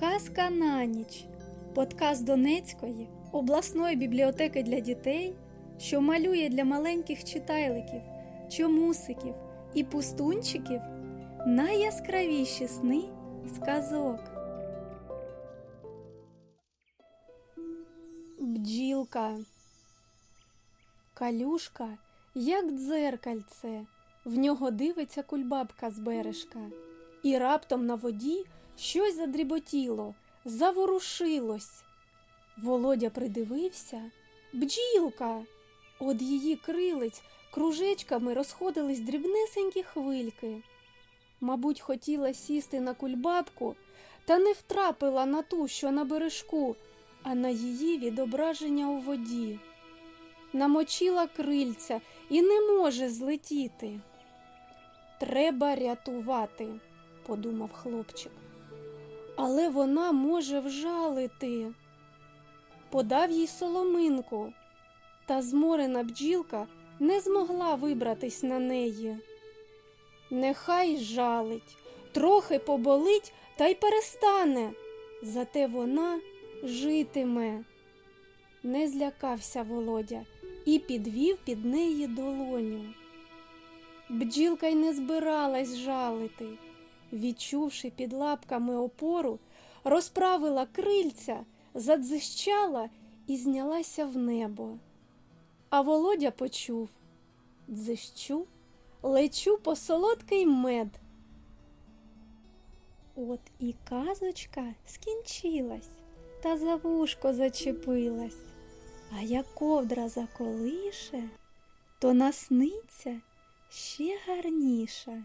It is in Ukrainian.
Казка на ніч. Подкаст Донецької обласної бібліотеки для дітей, що малює для маленьких читайликів, чомусиків і пустунчиків найяскравіші сни сказок. Бджілка. Калюшка, як дзеркальце, в нього дивиться кульбабка з бережка. І раптом на воді щось задріботіло, заворушилось. Володя придивився. Бджілка. Од її крилиць кружечками розходились дрібнесенькі хвильки. Мабуть, хотіла сісти на кульбабку, та не втрапила на ту, що на бережку, а на її відображення у воді. Намочила крильця і не може злетіти. Треба рятувати, подумав хлопчик. Але вона може вжалити. Подав їй соломинку, та зморена бджілка не змогла вибратись на неї. Нехай жалить, трохи поболить та й перестане, зате вона житиме. Не злякався Володя і підвів під неї долоню. Бджілка й не збиралась жалити. Відчувши під лапками опору, розправила крильця, задзищала і знялася в небо. А Володя почув дзищу, лечу по солодкий мед. От і казочка скінчилась, та за вушко зачепилась. А як ковдра заколише, то насниться ще гарніше.